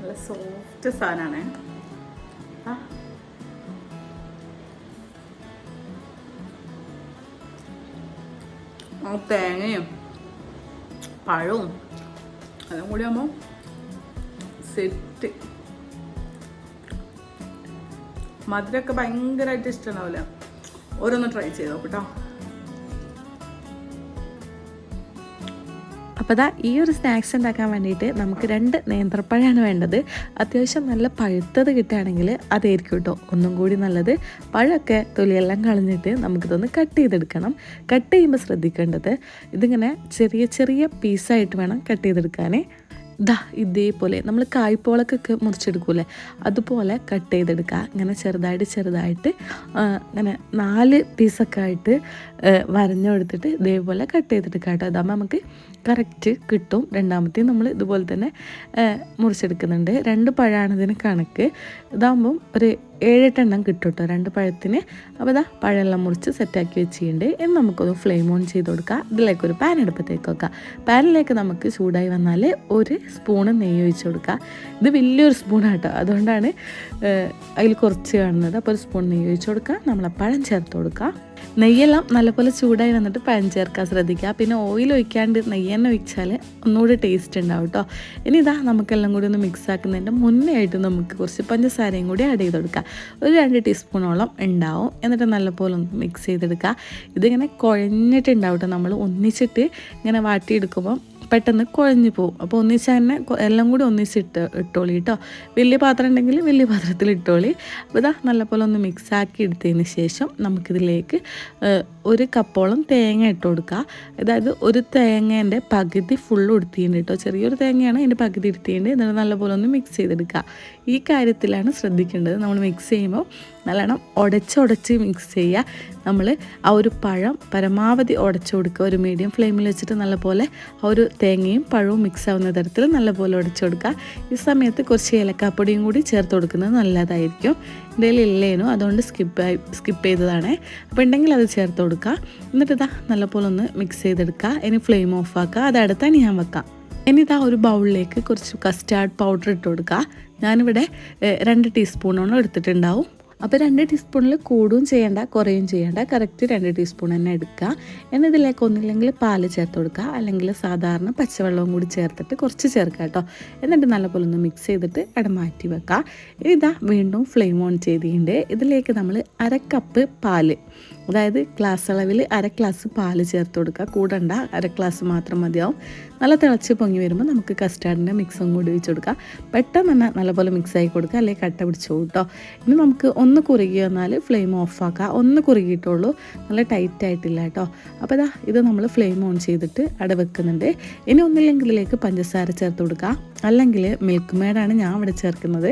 നല്ല സോഫ്റ്റ് സാധനമാണ് ആ. തേങ്ങയും പഴവും അതും കൂടി ആകുമ്പോൾ സെറ്റ്. മധുരമൊക്കെ ഭയങ്കരമായിട്ട് ഇഷ്ടമുണ്ടാവില്ല. ഓരോന്ന് ട്രൈ ചെയ്ത് നോക്കട്ടോ അപ്പോൾ ദാ ഈ ഒരു സ്നാക്സ് ഉണ്ടാക്കാൻ വേണ്ടിയിട്ട് നമുക്ക് രണ്ട് നേന്ത്രപ്പഴമാണ് വേണ്ടത്. അത്യാവശ്യം നല്ല പഴുത്തത് കിട്ടുകയാണെങ്കിൽ അതായിരിക്കും കേട്ടോ ഒന്നും കൂടി നല്ലത്. പഴമൊക്കെ തൊലിയെല്ലാം കളഞ്ഞിട്ട് നമുക്കിതൊന്ന് കട്ട് ചെയ്തെടുക്കണം. കട്ട് ചെയ്യുമ്പോൾ ശ്രദ്ധിക്കേണ്ടത് ഇതിങ്ങനെ ചെറിയ ചെറിയ പീസായിട്ട് വേണം കട്ട് ചെയ്തെടുക്കാനേ. ദാ ഇതേപോലെ നമ്മൾ കായ്പോളക്കൊക്കെ മുറിച്ചെടുക്കൂലേ അതുപോലെ കട്ട് ചെയ്തെടുക്കുക ഇങ്ങനെ ചെറുതായിട്ട് ചെറുതായിട്ട് അങ്ങനെ നാല് പീസൊക്കെ ആയിട്ട് വരഞ്ഞെടുത്തിട്ട് ഇതേപോലെ കട്ട് ചെയ്തെടുക്കുക കേട്ടോ. അതാകുമ്പോൾ നമുക്ക് കറക്റ്റ് കിട്ടും. രണ്ടാമത്തെയും നമ്മൾ ഇതുപോലെ തന്നെ മുറിച്ചെടുക്കുന്നുണ്ട്. രണ്ട് പഴമാണ് ഇതിന് കണക്ക്. ഇതാകുമ്പം ഒരു ഏഴെട്ടെണ്ണം കിട്ടും കേട്ടോ രണ്ട് പഴത്തിന്. അപ്പോൾ ഇതാ പഴമെല്ലാം മുറിച്ച് സെറ്റാക്കി വെച്ചിട്ടുണ്ട്. എന്ന് നമുക്കൊന്ന് ഫ്ലെയിം ഓൺ ചെയ്ത് കൊടുക്കാം. ഇതിലേക്ക് ഒരു പാൻ എടുപ്പത്തേക്ക് വെക്കാം. പാനിലേക്ക് നമുക്ക് ചൂടായി വന്നാൽ ഒരു സ്പൂണ് നെയ്യ് ഒഴിച്ച് കൊടുക്കുക ഇത് വലിയൊരു സ്പൂണാണ് കേട്ടോ അതുകൊണ്ടാണ് അതിൽ കുറച്ച് കാണുന്നത്. അപ്പോൾ ഒരു സ്പൂൺ നെയ്യ് ഒഴിച്ച് കൊടുക്കുക നമ്മളെ പഴം ചേർത്ത് കൊടുക്കുക നെയ്യെല്ലാം നല്ലപോലെ ചൂടായി വന്നിട്ട് പഴം ചേർക്കാൻ ശ്രദ്ധിക്കുക. പിന്നെ ഓയിൽ ഒഴിക്കാണ്ട് നെയ്യ് തന്നെ ഒഴിച്ചാൽ ഒന്നുകൂടി ടേസ്റ്റ് ഉണ്ടാവും കേട്ടോ ഇനി ഇതാ നമുക്കെല്ലാം കൂടി ഒന്ന് മിക്സ് ആക്കുന്നതിന്റെ മുന്നേ ആയിട്ട് നമുക്ക് കുറച്ച് പഞ്ചസാരയും കൂടി ആഡ് ചെയ്ത് കൊടുക്കുക ഒരു രണ്ട് ടീസ്പൂണോളം ഉണ്ടാവും. എന്നിട്ട് നല്ലപോലെ ഒന്ന് മിക്സ് ചെയ്തെടുക്കുക. ഇതിങ്ങനെ കുഴഞ്ഞിട്ടുണ്ടാവും കേട്ടോ നമ്മൾ ഒന്നിച്ചിട്ട് ഇങ്ങനെ വാട്ടിയെടുക്കുമ്പോൾ പെട്ടെന്ന് കുഴഞ്ഞു പോകും അപ്പോൾ ഒന്നിച്ച് തന്നെ എല്ലാം കൂടി ഒന്നിച്ചിട്ട് ഇട്ടോളി കേട്ടോ വലിയ പാത്രം ഉണ്ടെങ്കിൽ വലിയ പാത്രത്തിൽ ഇട്ടോളി. അപ്പോൾ ഇതാ നല്ലപോലെ ഒന്ന് മിക്സ് ആക്കി എടുത്തതിന് ശേഷം നമുക്കിതിലേക്ക് ഒരു കപ്പോളം തേങ്ങ ഇട്ട് കൊടുക്കുക അതായത് ഒരു തേങ്ങേന്റെ പകുതി ഫുള്ള് എടുത്തിട്ടുണ്ട് കേട്ടോ ചെറിയൊരു തേങ്ങയാണ് അതിന്റെ പകുതി എടുത്തിട്ടുണ്ട്. എന്നിട്ട് നല്ലപോലെ ഒന്ന് മിക്സ് ചെയ്തെടുക്കുക ഈ കാര്യത്തിലാണ് ശ്രദ്ധിക്കേണ്ടത്. നമ്മൾ മിക്സ് ചെയ്യുമ്പോൾ നല്ലോണം ഉടച്ച് മിക്സ് ചെയ്യുക. നമ്മൾ ആ ഒരു പഴം പരമാവധി ഉടച്ചു കൊടുക്കുക. ഒരു മീഡിയം ഫ്ലെയിമിൽ വെച്ചിട്ട് നല്ലപോലെ ആ ഒരു തേങ്ങയും പഴവും മിക്സ് ആവുന്ന തരത്തിൽ നല്ലപോലെ ഉടച്ചു കൊടുക്കുക. ഈ സമയത്ത് കുറച്ച് ഏലക്കാപ്പൊടിയും കൂടി ചേർത്ത് കൊടുക്കുന്നത് നല്ലതായിരിക്കും. കയ്യിൽ ഇല്ലേനു അതുകൊണ്ട് സ്കിപ്പ് സ്കിപ്പ് ചെയ്തതാണ്. അപ്പോൾ ഉണ്ടെങ്കിൽ അത് ചേർത്ത് കൊടുക്കുക. എന്നിട്ട് ഇതാ നല്ലപോലെ ഒന്ന് മിക്സ് ചെയ്തെടുക്കുക. ഇനി ഫ്ലെയിം ഓഫ് ആക്കുക. അത് അടുത്താണ് ഞാൻ വെക്കാം. ഇനി ഇതാ ഒരു ബൗളിലേക്ക് കുറച്ച് കസ്റ്റാർഡ് പൗഡർ ഇട്ട് കൊടുക്കുക. ഞാനിവിടെ രണ്ട് ടീസ്പൂണോളം എടുത്തിട്ടുണ്ടാവും. അപ്പോൾ രണ്ട് ടീസ്പൂണിൽ കൂടുകയും ചെയ്യേണ്ട കുറയും ചെയ്യേണ്ട. കറക്റ്റ് രണ്ട് ടീസ്പൂൺ തന്നെ എടുക്കുക. എന്നിതിലേക്ക് ഒന്നില്ലെങ്കിൽ പാൽ ചേർത്ത് കൊടുക്കുക. അല്ലെങ്കിൽ സാധാരണ പച്ചവെള്ളവും കൂടി ചേർത്തിട്ട് കുറച്ച് ചേർക്കുക കേട്ടോ. എന്നിട്ട് നല്ലപോലെ ഒന്ന് മിക്സ് ചെയ്തിട്ട് അവിടെ മാറ്റി വെക്കുക. ഇതാ വീണ്ടും ഫ്ലെയിം ഓൺ ചെയ്തിട്ടുണ്ട്. ഇതിലേക്ക് നമ്മൾ അര കപ്പ് പാൽ അതായത് ഗ്ലാസ് അളവിൽ അര ഗ്ലാസ് പാൽ ചേർത്ത് കൊടുക്കുക. കൂടണ്ട അര ഗ്ലാസ് മാത്രം മതിയാവും. നല്ല തിളച്ച് പൊങ്ങി വരുമ്പോൾ നമുക്ക് കസ്റ്റാർഡിന്റെ മിക്സും കൂടി വെച്ച് കൊടുക്കുക പെട്ടെന്ന് തന്നെ നല്ലപോലെ മിക്സ് ആക്കി കൊടുക്കുക അല്ലെങ്കിൽ കട്ട പിടിച്ചു കൂട്ടോ ഇനി നമുക്ക് ഒന്ന് കുറുകി വന്നാൽ ഫ്ലെയിം ഓഫാക്കുക ഒന്ന് കുറുകിയിട്ടുള്ളൂ നല്ല ടൈറ്റ് ആയിട്ടില്ല കേട്ടോ അപ്പോൾ ഇതാ ഇത് നമ്മൾ ഫ്ലെയിം ഓൺ ചെയ്തിട്ട് അട വെക്കുന്നുണ്ട്. ഇനി ഒന്നില്ലെങ്കിൽ ഇതിലേക്ക് പഞ്ചസാര ചേർത്ത് കൊടുക്കുക അല്ലെങ്കിൽ മിൽക്ക് മേഡാണ് ഞാൻ ഇവിടെ ചേർക്കുന്നത്.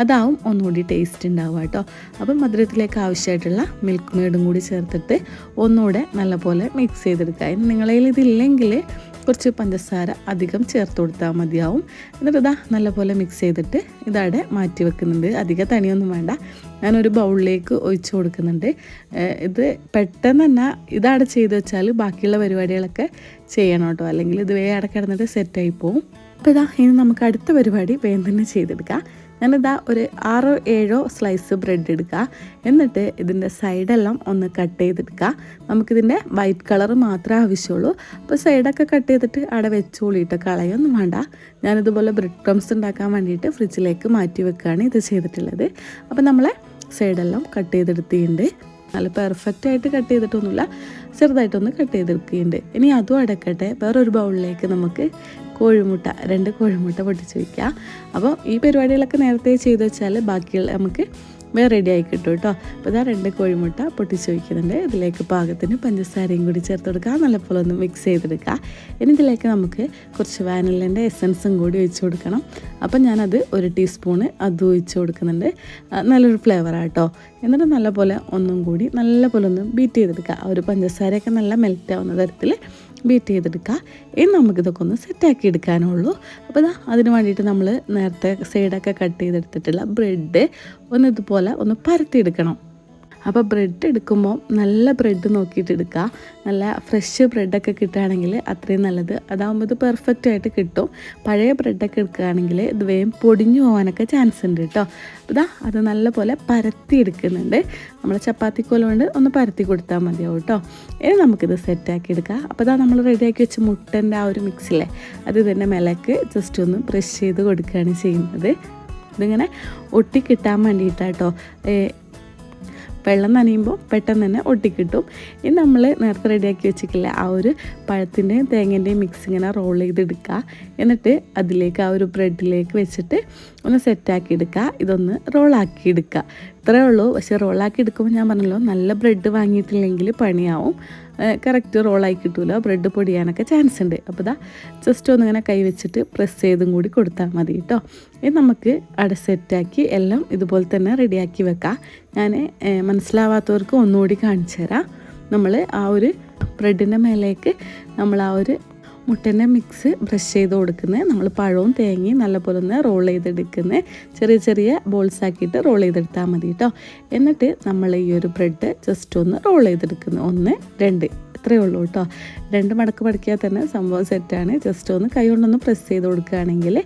അതാവും ഒന്നുകൂടി ടേസ്റ്റ് ഉണ്ടാവുക കേട്ടോ അപ്പം മധുരത്തിലേക്ക് ആവശ്യമായിട്ടുള്ള മിൽക്ക് മേഡും കൂടി ചേർത്തിട്ട് ഒന്നുകൂടെ നല്ലപോലെ മിക്സ് ചെയ്തെടുക്കുക. ഇനി നിങ്ങളതിൽ ഇതില്ലെങ്കിൽ കുറച്ച് പഞ്ചസാര അധികം ചേർത്ത് കൊടുത്താൽ മതിയാവും. എന്നിട്ട് ഇതാ നല്ലപോലെ മിക്സ് ചെയ്തിട്ട് ഇതവിടെ മാറ്റി വെക്കുന്നുണ്ട്. അധികം തണിയൊന്നും വേണ്ട. ഞാനൊരു ബൗളിലേക്ക് ഒഴിച്ചു കൊടുക്കുന്നുണ്ട്. ഇത് പെട്ടെന്ന് തന്നെ ഇതവിടെ ചെയ്ത് വെച്ചാൽ ബാക്കിയുള്ള പരിപാടികളൊക്കെ ചെയ്യണം കേട്ടോ. അല്ലെങ്കിൽ ഇത് വേ അവിടെ കിടന്നിട്ട് സെറ്റായി പോവും. അപ്പോൾ ഇതാ ഇനി നമുക്ക് അടുത്ത പരിപാടി വേഗം തന്നെ ചെയ്തെടുക്കാം. ഞാനിതാ ഒരു ആറോ ഏഴോ സ്ലൈസ് ബ്രെഡ് എടുക്കുക. എന്നിട്ട് ഇതിന്റെ സൈഡെല്ലാം ഒന്ന് കട്ട് ചെയ്തെടുക്കുക. നമുക്കിതിന്റെ വൈറ്റ് കളർ മാത്രമേ ആവശ്യമുള്ളൂ. അപ്പോൾ സൈഡൊക്കെ കട്ട് ചെയ്തിട്ട് അവിടെ വെച്ചോളിയിട്ട് കളയൊന്നും വേണ്ട. ഞാനിതുപോലെ ബ്രെഡ് ക്രംസ് ഉണ്ടാക്കാൻ വേണ്ടിയിട്ട് ഫ്രിഡ്ജിലേക്ക് മാറ്റി വെക്കുകയാണ് ഇത് ചെയ്തിട്ടുള്ളത്. അപ്പോൾ നമ്മളെ സൈഡെല്ലാം കട്ട് ചെയ്തെടുത്തിട്ടുണ്ട്. നല്ല പെർഫെക്റ്റ് ആയിട്ട് കട്ട് ചെയ്തിട്ടൊന്നുമില്ല ചെറുതായിട്ടൊന്ന് കട്ട് ചെയ്തെടുക്കുകയുണ്ട് ഇനി അതും അടക്കട്ടെ വേറൊരു ബൗളിലേക്ക് നമുക്ക് കോഴിമുട്ട രണ്ട് കോഴിമുട്ട പൊട്ടിച്ച് വയ്ക്കുക അപ്പോൾ ഈ പരിപാടികളൊക്കെ നേരത്തെ ചെയ്തു വെച്ചാൽ ബാക്കിയുള്ള നമുക്ക് വേറെ റെഡി ആയി കിട്ടും കേട്ടോ. അപ്പോൾ ഇതാ രണ്ട് കോഴിമുട്ട പൊട്ടിച്ച് വയ്ക്കുന്നുണ്ട് ഇതിലേക്ക് പാകത്തിന് പഞ്ചസാരയും കൂടി ചേർത്ത് കൊടുക്കുക. നല്ലപോലെ ഒന്ന് മിക്സ് ചെയ്തെടുക്കുക. ഇനി ഇതിലേക്ക് നമുക്ക് കുറച്ച് വാനിലിന്റെ എസൻസും കൂടി ഒഴിച്ചു കൊടുക്കണം. അപ്പം ഞാനത് ഒരു ടീസ്പൂണ് അത് ഒഴിച്ചു കൊടുക്കുന്നുണ്ട്. നല്ലൊരു ഫ്ലേവറാണ് കേട്ടോ. എന്നിട്ട് നല്ലപോലെ ഒന്നും കൂടി നല്ലപോലെ ഒന്ന് ബീറ്റ് ചെയ്തെടുക്കുക. ആ ഒരു പഞ്ചസാരയൊക്കെ നല്ല മെൽറ്റ് ആവുന്ന തരത്തിൽ ബീറ്റ് ചെയ്തെടുക്കുക ഇനി നമുക്കിതൊക്കെ ഒന്ന് സെറ്റാക്കി എടുക്കാനുള്ളൂ. അപ്പോൾ ഇതാ അതിന് വേണ്ടിയിട്ട് നമ്മൾ നേരത്തെ സൈഡൊക്കെ കട്ട് ചെയ്തെടുത്തിട്ടുള്ള ബ്രെഡ് ഒന്ന് ഇതുപോലെ ഒന്ന് പരത്തിയെടുക്കണം. അപ്പോൾ ബ്രെഡ് എടുക്കുമ്പോൾ നല്ല ബ്രെഡ് നോക്കിയിട്ട് എടുക്കുക. നല്ല ഫ്രഷ് ബ്രെഡൊക്കെ കിട്ടുകയാണെങ്കിൽ അത്രയും നല്ലത്. അതാകുമ്പോൾ ഇത് പെർഫെക്റ്റ് ആയിട്ട് കിട്ടും. പഴയ ബ്രെഡൊക്കെ എടുക്കുകയാണെങ്കിൽ ഇത് വേഗം പൊടിഞ്ഞു പോകാനൊക്കെ ചാൻസ് ഉണ്ട് കേട്ടോ ഇതാ അത് നല്ലപോലെ പരത്തി എടുക്കുന്നുണ്ട്. നമ്മൾ ചപ്പാത്തിക്കോല കൊണ്ട് ഒന്ന് പരത്തി കൊടുത്താൽ മതിയാവും കേട്ടോ ഇനി നമുക്കിത് സെറ്റാക്കി എടുക്കാം. അപ്പോൾ ഇതാ നമ്മൾ റെഡിയാക്കി വെച്ച മുട്ടന്റെ ആ ഒരു മിക്സിലെ അത് ഇതിന്റെ മേലേക്ക് ജസ്റ്റ് ഒന്ന് ബ്രഷ് ചെയ്ത് കൊടുക്കുകയാണ് ചെയ്യുന്നത്. ഇതിങ്ങനെ ഒട്ടിക്കിട്ടാൻ വേണ്ടിയിട്ടാട്ടോ വെള്ളം നനയുമ്പോൾ പെട്ടെന്ന് തന്നെ ഒട്ടിക്കിട്ടും. ഇനി നമ്മൾ നേരത്തെ റെഡിയാക്കി വെച്ചിട്ടില്ല ആ ഒരു പഴത്തിന്റെയും തേങ്ങേന്റെയും മിക്സ് ഇങ്ങനെ റോൾ ചെയ്തെടുക്കുക. എന്നിട്ട് അതിലേക്ക് ആ ഒരു ബ്രെഡിലേക്ക് വെച്ചിട്ട് ഒന്ന് സെറ്റാക്കി എടുക്കുക. ഇതൊന്ന് റോളാക്കി എടുക്കുക. ഇത്രയേ ഉള്ളൂ. പക്ഷേ റോളാക്കി എടുക്കുമ്പോൾ ഞാൻ പറഞ്ഞല്ലോ നല്ല ബ്രെഡ് വാങ്ങിയിട്ടില്ലെങ്കിൽ പണിയാവും. കറക്റ്റ് റോളായി കിട്ടൂല. ബ്രെഡ് പൊടിയാനൊക്കെ ചാൻസ് ഉണ്ട്. അപ്പോൾ ഇതാ ജസ്റ്റ് ഒന്നിങ്ങനെ കൈ വെച്ചിട്ട് പ്രസ് ചെയ്തും കൂടി കൊടുത്താൽ മതി കേട്ടോ ഇത് നമുക്ക് അട സെറ്റാക്കി എല്ലാം ഇതുപോലെ തന്നെ റെഡിയാക്കി വെക്കാം. ഞാൻ മനസ്സിലാവാത്തവർക്ക് ഒന്നുകൂടി കാണിച്ചു തരാം. നമ്മൾ ആ ഒരു ബ്രെഡിന്റെ മേലേക്ക് നമ്മൾ ആ ഒരു മുട്ടന്റെ മിക്സ് ബ്രഷ് ചെയ്ത് കൊടുക്കുന്നത് നമ്മൾ പഴവും തേങ്ങയും നല്ലപോലെ ഒന്ന് റോൾ ചെയ്തെടുക്കുന്നത് ചെറിയ ചെറിയ ബോൾസ് ആക്കിയിട്ട് റോൾ ചെയ്തെടുത്താൽ മതി കേട്ടോ എന്നിട്ട് നമ്മൾ ഈ ഒരു ബ്രെഡ് ജസ്റ്റ് ഒന്ന് റോൾ ചെയ്തെടുക്കുന്നു. ഒന്ന് രണ്ട്. ഇത്രയേ ഉള്ളൂ കേട്ടോ. രണ്ട് മടക്ക് മടക്കിയാൽ തന്നെ സംഭവം സെറ്റാണ് ജസ്റ്റ് ഒന്ന് കൈ കൊണ്ടൊന്ന് പ്രസ് ചെയ്ത് കൊടുക്കുകയാണെങ്കിൽ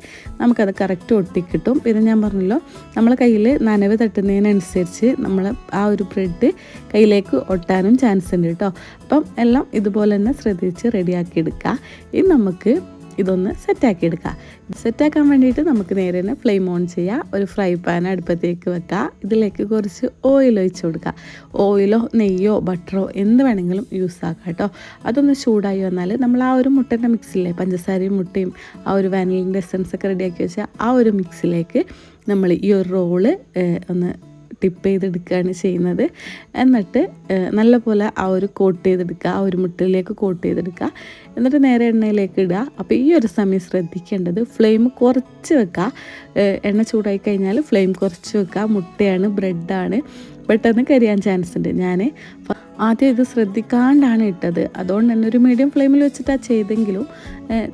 നമുക്കത് കറക്റ്റ് ഒട്ടിക്കിട്ടും. പിന്നെ ഞാൻ പറഞ്ഞല്ലോ നമ്മൾ കയ്യിൽ നനവ് തട്ടുന്നതിനനുസരിച്ച് നമ്മൾ ആ ഒരു ബ്രെഡ് കയ്യിലേക്ക് ഒട്ടാനും ചാൻസ് ഉണ്ട് കേട്ടോ. അപ്പം എല്ലാം ഇതുപോലെ തന്നെ ശ്രദ്ധിച്ച് റെഡിയാക്കി എടുക്കുക ഇനി നമുക്ക് ഇതൊന്ന് സെറ്റാക്കി എടുക്കുക സെറ്റാക്കാൻ വേണ്ടിയിട്ട് നമുക്ക് നേരെ തന്നെ ഫ്ലെയിം ഓൺ ചെയ്യുക ഒരു ഫ്രൈ പാൻ അടുപ്പത്തേക്ക് വെക്കുക ഇതിലേക്ക് കുറച്ച് ഓയിൽ ഒഴിച്ച് കൊടുക്കുക ഓയിലോ നെയ്യോ ബട്ടറോ എന്ത് വേണമെങ്കിലും യൂസ് ആക്കാം കേട്ടോ. അതൊന്ന് ചൂടായി വന്നാൽ നമ്മൾ ആ ഒരു മുട്ടന്റെ മിക്സിലെ പഞ്ചസാരയും മുട്ടയും ആ ഒരു വാനിലിന്റെ എസൻസ് ഒക്കെ റെഡിയാക്കി വെച്ചാൽ ആ ഒരു മിക്സിലേക്ക് നമ്മൾ ഈ ഒരു റോൾ ഒന്ന് ടിപ്പ് ചെയ്തെടുക്കുകയാണ് ചെയ്യുന്നത്. എന്നിട്ട് നല്ല പോലെ ആ ഒരു കോട്ട് ചെയ്തെടുക്കുക ആ ഒരു മുട്ടയിലേക്ക് കോട്ട് ചെയ്തെടുക്കുക. എന്നിട്ട് നേരെ എണ്ണയിലേക്ക് ഇടുക. അപ്പോൾ ഈ ഒരു സമയം ശ്രദ്ധിക്കേണ്ടത് ഫ്ലെയിം കുറച്ച് വെക്കുക. എണ്ണ ചൂടായി കഴിഞ്ഞാൽ ഫ്ലെയിം കുറച്ച് വെക്കുക. മുട്ടയാണ് ബ്രെഡാണ്. പെട്ടെന്ന് കരിയാൻ ചാൻസ് ഉണ്ട് ഞാൻ ആദ്യം ഇത് ശ്രദ്ധിക്കാണ്ടാണ് ഇട്ടത്. അതുകൊണ്ട് തന്നെ ഒരു മീഡിയം ഫ്ലെയിമിൽ വെച്ചിട്ടാണ് ചെയ്തെങ്കിലും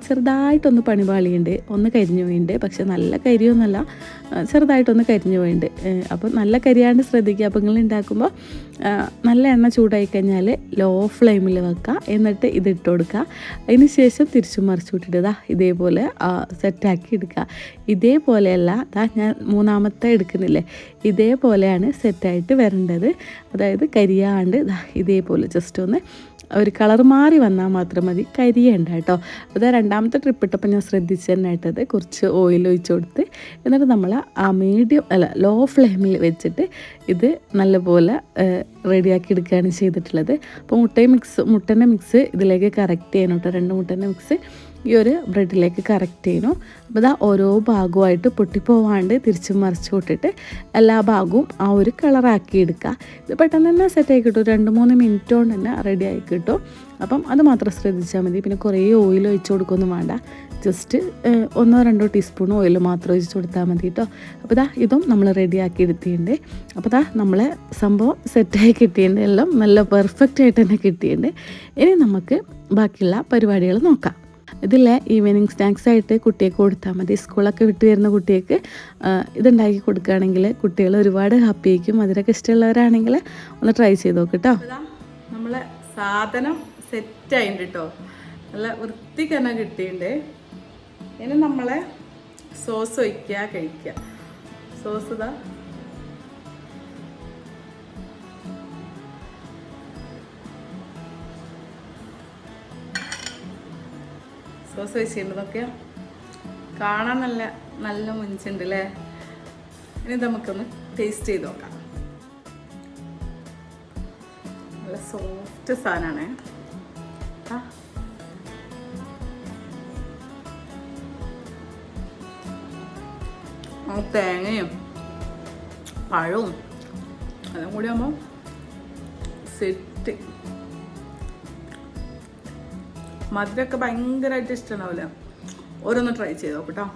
ചെറുതായിട്ടൊന്ന് പണിപാളിയുണ്ട് ഒന്ന് കരിഞ്ഞു പോയിണ്ട്. പക്ഷെ നല്ല കരിയൊന്നുമല്ല ചെറുതായിട്ടൊന്ന് കരിഞ്ഞു പോയിണ്ട്. അപ്പോൾ നല്ല കരിയാണ്ട് ശ്രദ്ധിക്കുക. അപ്പോൾ നിങ്ങൾ ഉണ്ടാക്കുമ്പോൾ നല്ല എണ്ണ ചൂടായി കഴിഞ്ഞാൽ ലോ ഫ്ലെയിമിൽ വെക്കുക എന്നിട്ട് ഇത് ഇട്ട് കൊടുക്കുക അതിന് ശേഷം തിരിച്ചു മറിച്ചു വിട്ടിട്ട് ഇതേപോലെ സെറ്റാക്കി എടുക്കുക ഇതേപോലെയല്ല ദാ ഞാൻ മൂന്നാമത്തെ എടുക്കുന്നില്ലേ? ഇതേപോലെയാണ് സെറ്റായിട്ട് വരേണ്ടത്. അതായത് കരിയാണ്ട് ഇതേപോലെ ജസ്റ്റ് ഒന്ന് ഒരു കളർ മാറി വന്നാൽ മാത്രം മതി. കരിയേണ്ട കേട്ടോ. അത് രണ്ടാമത്തെ ട്രിപ്പ് ഇട്ടപ്പോൾ ഞാൻ ശ്രദ്ധിച്ച് തന്നെ കുറച്ച് ഓയിൽ ഒഴിച്ച് കൊടുത്ത് എന്നിട്ട് നമ്മൾ ആ മീഡിയം അല്ല ലോ ഫ്ലെയിമിൽ വെച്ചിട്ട് ഇത് നല്ലപോലെ റെഡിയാക്കി എടുക്കുകയാണ് ചെയ്തിട്ടുള്ളത്. അപ്പോൾ മുട്ടയും മിക്സ് മുട്ടന്റെ മിക്സ് ഇതിലേക്ക് കറക്റ്റ് ചെയ്യണം കേട്ടോ. രണ്ട് മുട്ടന്റെ മിക്സ് ഈ ഒരു ബ്രെഡിലേക്ക് കറക്റ്റ് ചെയ്യണം അപ്പോൾ ഇതാ ഓരോ ഭാഗമായിട്ട് പൊട്ടിപ്പോവാണ്ട് തിരിച്ച് മറിച്ച് വിട്ടിട്ട് എല്ലാ ഭാഗവും ആ ഒരു കളറാക്കി എടുക്കുക. ഇത് പെട്ടെന്ന് തന്നെ സെറ്റായി കിട്ടും. രണ്ട് മൂന്ന് മിനിറ്റ് കൊണ്ട് തന്നെ റെഡി ആയി കിട്ടും. അപ്പം അത് മാത്രം ശ്രദ്ധിച്ചാൽ മതി. പിന്നെ കുറേ ഓയിൽ ഒഴിച്ചു കൊടുക്കൊന്നും വേണ്ട. ജസ്റ്റ് ഒന്നോ രണ്ടോ ടീസ്പൂൺ ഓയിൽ മാത്രം ഒഴിച്ച് കൊടുത്താൽ മതി കേട്ടോ. അപ്പോൾ ഇതാ ഇതും നമ്മൾ റെഡിയാക്കി എടുത്തിട്ടുണ്ട്. അപ്പോൾ ഇതാ നമ്മളെ സംഭവം സെറ്റായി കിട്ടിയിട്ടുണ്ട്. എല്ലാം നല്ല പെർഫെക്റ്റ് ആയിട്ട് തന്നെ കിട്ടിയിട്ടുണ്ട്. ഇനി നമുക്ക് ബാക്കിയുള്ള പരിപാടികൾ നോക്കാം. ഇതിലെ ഈവനിങ് സ്നാക്സ് ആയിട്ട് കുട്ടിയൊക്കെ കൊടുത്താൽ മതി. സ്കൂളൊക്കെ വിട്ട് വരുന്ന കുട്ടിയൊക്കെ ഇതുണ്ടാക്കി കൊടുക്കുകയാണെങ്കിൽ കുട്ടികൾ ഒരുപാട് ഹാപ്പി ആയിരിക്കും. മധുരമൊക്കെ ഇഷ്ടമുള്ളവരാണെങ്കിൽ ഒന്ന് ട്രൈ ചെയ്ത് നോക്ക് കേട്ടോ നമ്മളെ സാധനം സെറ്റ് ആയിട്ട് കേട്ടോ നല്ല വൃത്തിക്ക് തന്നെ കിട്ടിയിട്ടുണ്ട് ഇനി നമ്മളെ സോസ് ഒഴിക്കുക കഴിക്കുക. സോസ് ഇതാ. സോസ് വെച്ചിട്ടുണ്ടതൊക്കെ കാണാൻ നല്ല നല്ല മുഞ്ചുണ്ട് അല്ലേ ഇനി നമുക്കൊന്ന് ടേസ്റ്റ് ചെയ്ത് നോക്കാം. നല്ല സോഫ്റ്റ് സാധനമാണ് തേങ്ങയും പഴവും അതും കൂടി ആകുമ്പോൾ സെറ്റ് മധുരമൊക്കെ ഭയങ്കരമായിട്ട് ഇഷ്ടമാവില്ല ഓരോന്ന് ട്രൈ ചെയ്ത് നോക്കട്ടോ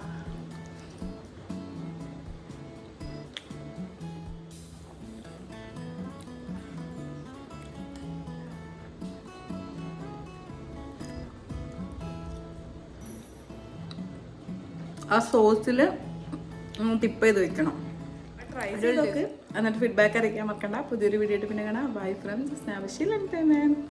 ആ സോസിൽ ടിപ്പ് ചെയ്ത് വെക്കണം. ട്രൈ ചെയ്ത് നോക്ക്. എന്നിട്ട് ഫീഡ്ബാക്ക് അറിയിക്കാൻ മറക്കണ്ട. പുതിയൊരു വീഡിയോ ആയിട്ട് പിന്നെ കാണാം. Bye from entertainment